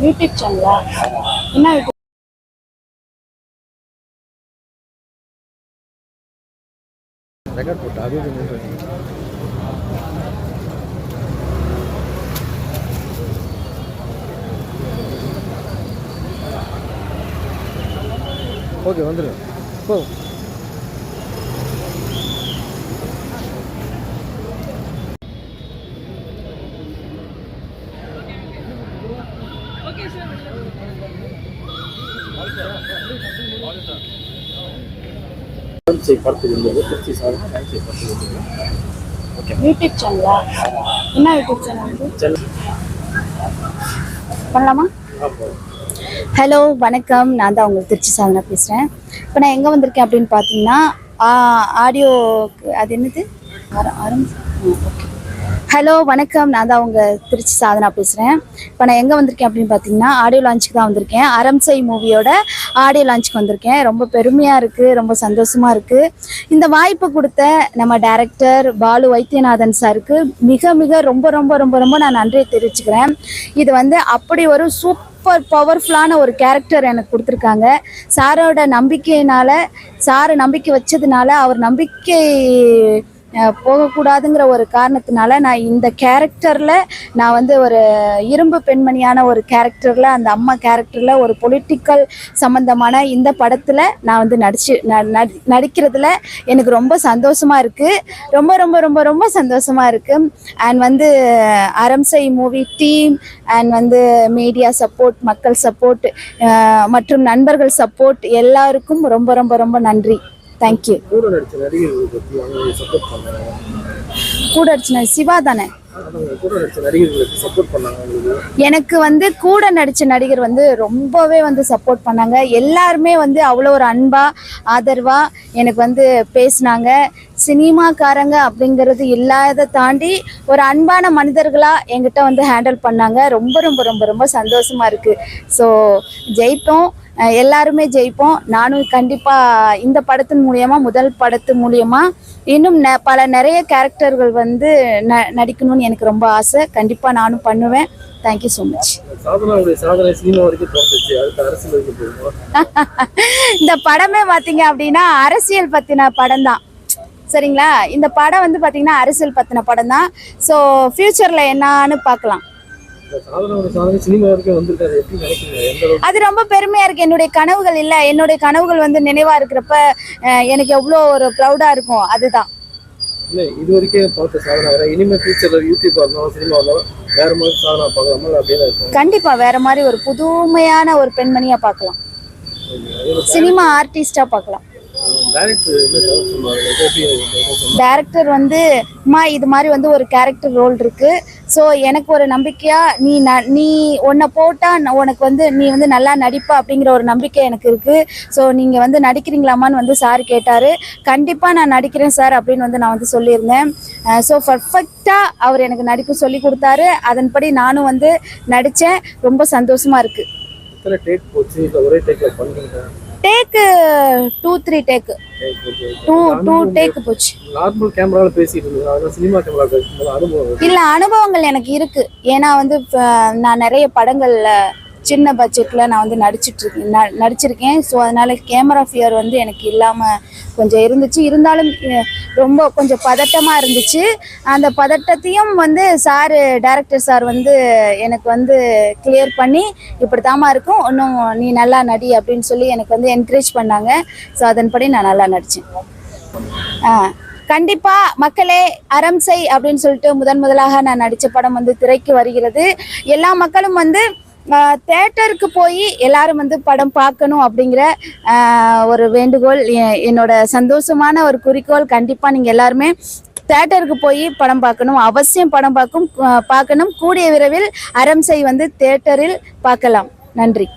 YouTube சேனலா என்ன YouTube record போட்டு அது ஓகே வந்துடுங்க போ நன்றி படத்துக்கு வந்தது திருச்சி சாதனை நன்றி படத்துக்கு வந்தது ஓகே யூடியூப் சேனலா? என்ன யூடியூப் சேனல் பண்ணலாமா? ஹலோ வணக்கம். நான் தான் உங்களுக்கு திருச்சி சாதனா பேசுகிறேன் இப்போ நான் எங்கே வந்திருக்கேன் அப்படின்னு பார்த்தீங்கன்னா ஆடியோ அது என்னது? ஆர- ஓகே. ஹலோ வணக்கம். நான் தான் உங்கள் திருச்சி சாதனா பேசுகிறேன் இப்போ நான் எங்கே வந்திருக்கேன் அப்படின்னு பார்த்தீங்கன்னா ஆடியோ லான்ச்சுக்கு தான் வந்திருக்கேன். அரம்சை மூவியோட ஆடியோ லான்ச்சுக்கு வந்திருக்கேன். ரொம்ப பெருமையாக இருக்குது ரொம்ப சந்தோஷமாக இருக்குது இந்த வாய்ப்பு கொடுத்த நம்ம டேரக்டர் பாலு வைத்தியநாதன் சாருக்கு மிக மிக ரொம்ப ரொம்ப ரொம்ப ரொம்ப நான் நன்றியை தெரிவிச்சுக்கிறேன். இது வந்து அப்படி ஒரு சூப்பர் பவர்ஃபுல்லான ஒரு கேரக்டர் எனக்கு கொடுத்துருக்காங்க. சாரோட நம்பிக்கையினால் சாரை நம்பிக்கை வச்சதுனால அவர் நம்பிக்கை போகக்கூடாதுங்கிற ஒரு காரணத்தினால நான் இந்த கேரக்டரில் நான் வந்து ஒரு இரும்பு பெண்மணியான ஒரு கேரக்டரில் அந்த அம்மா கேரக்டரில் ஒரு பொலிட்டிக்கல் சம்மந்தமான இந்த படத்தில் நான் வந்து நடிச்சு ந- நடி- நடிக்கிறதுல எனக்கு ரொம்ப சந்தோஷமாக இருக்குது ரொம்ப ரொம்ப ரொம்ப ரொம்ப சந்தோஷமாக இருக்குது அண்ட் வந்து அரம்சை மூவி டீம் அண்ட் வந்து மீடியா சப்போர்ட் மக்கள் சப்போர்ட் மற்றும் நண்பர்கள் சப்போர்ட் எல்லாருக்கும் ரொம்ப ரொம்ப ரொம்ப நன்றி. தேங்க்யூ கூட நடிச்ச நடிகர்கள் பற்றி அவங்க சப்போர்ட் பண்ணாங்க கூட அடிச்சின சிவா தானே? நடிச்ச எனக்கு வந்து கூட நடித்த நடிகர் வந்து ரொம்பவே வந்து சப்போர்ட் பண்ணாங்க. எல்லாருமே வந்து அவ்வளோ ஒரு அன்பா ஆதரவா எனக்கு வந்து பேசினாங்க. சினிமாக்காரங்க அப்படிங்கிறது இல்லாத தாண்டி ஒரு அன்பான மனிதர்களா என்கிட்ட வந்து ஹேண்டில் பண்ணாங்க. ரொம்ப ரொம்ப ரொம்ப ரொம்ப சந்தோஷமா இருக்கு. ஸோ அஹ் எல்லாருமே ஜெயிப்போம். நானும் கண்டிப்பாக இந்த படத்தின் மூலியமா முதல் படத்து மூலியமா இன்னும் ந பல நிறைய கேரக்டர்கள் வந்து ந நடிக்கணும்னு எனக்கு ரொம்ப ஆசை. கண்டிப்பாக நானும் பண்ணுவேன். தேங்க்யூ ஸோ மச் இந்த படமே பார்த்தீங்க அப்படின்னா அரசியல் பற்றின படம் தான். சரிங்களா? இந்த படம் வந்து பார்த்தீங்கன்னா அரசியல் பற்றின படம் தான். ஸோ ஃப்யூச்சரில் என்னான்னு பார்க்கலாம். அது ரொம்ப பெருமையாக இருக்குது என்னுடைய கனவுகள் இல்லை. என்னுடைய கனவுகள் வந்து நினைவாக இருக்கிறப்ப எனக்கு எவ்வளோ ஒரு ப்ரௌடாக இருக்கும் அதுதான். இல்லை இது வரைக்கும் பார்த்த சாதனை வேற. இனிமேல் ஃபியூச்சரில் யூடியூப்பாக இருந்தாலும் சினிமா இருந்தாலும் வேற மாதிரி சாதனை பார்க்கலாமா இல்லை அப்படியே தான் இருக்கும் கண்டிப்பாக வேற மாதிரி ஒரு புதுமையான ஒரு பெண்மணியாக பார்க்கலாம். சினிமா ஆர்டிஸ்டாக பார்க்கலாம். டேரக்டர் வந்து அம்மா இது மாதிரி வந்து ஒரு கேரக்டர் ரோல் இருக்கு. ஸோ எனக்கு ஒரு நம்பிக்கையா நீ ந நீ உன்னை போட்டா உனக்கு வந்து நீ வந்து நல்லா நடிப்ப அப்படிங்கிற ஒரு நம்பிக்கை எனக்கு இருக்கு. ஸோ நீங்க வந்து நடிக்கிறீங்களாமான்னு வந்து சார் கேட்டாரு. கண்டிப்பா நான் நடிக்கிறேன் சார் அப்படின்னு வந்து நான் வந்து சொல்லியிருந்தேன். ஸோ பர்ஃபெக்டா அவர் எனக்கு நடிப்பு சொல்லி கொடுத்தாரு. அதன்படி நானும் வந்து நடித்தேன் ரொம்ப சந்தோஷமா இருக்கு. Take two three take. Two two take போச்சு. நார்மல் கேமராவில் பேசிட்டு இருந்தீங்க சினிமா கேமரா பேசும்போது அனுபவம் இல்ல அனுபவங்கள் எனக்கு இருக்கு. ஏன்னா வந்து நான் நிறைய படங்கள்ல சின்ன பட்ஜெட்ல நான் வந்து நடிச்சிட்டு இருக்கேன் நடிச்சிருக்கேன். ஸோ அதனால கேமரா ஃபியர் வந்து எனக்கு இல்லாம கொஞ்சம் இருந்துச்சு. இருந்தாலும் ரொம்ப கொஞ்சம் பதட்டமாக இருந்துச்சு. அந்த பதட்டத்தையும் வந்து சார் டேரக்டர் சார் வந்து எனக்கு வந்து கிளியர் பண்ணி இப்படித்தாம்மா இருக்கும். இன்னும் நீ நல்லா நடி அப்படின்னு சொல்லி எனக்கு வந்து என்கரேஜ் பண்ணாங்க. ஸோ அதன்படி நான் நல்லா நடித்தேன் ஆ கண்டிப்பா மக்களே அரம்சை அப்படின்னு சொல்லிட்டு முதன் முதலாக நான் நடித்த படம் வந்து திரைக்கு வருகிறது. எல்லா மக்களும் வந்து தேட்டருக்கு போய் எல்லாரும் வந்து படம் பார்க்கணும் அப்படிங்கிற ஒரு வேண்டுகோள் எ- என்னோட சந்தோஷமான ஒரு குறிக்கோள். கண்டிப்பாக நீங்கள் எல்லாருமே தேட்டருக்கு போய் படம் பார்க்கணும். அவசியம் படம் பார்க்கும் பார்க்கணும். கூடிய விரைவில் அரம்சை வந்து தேட்டரில் பார்க்கலாம். நன்றி.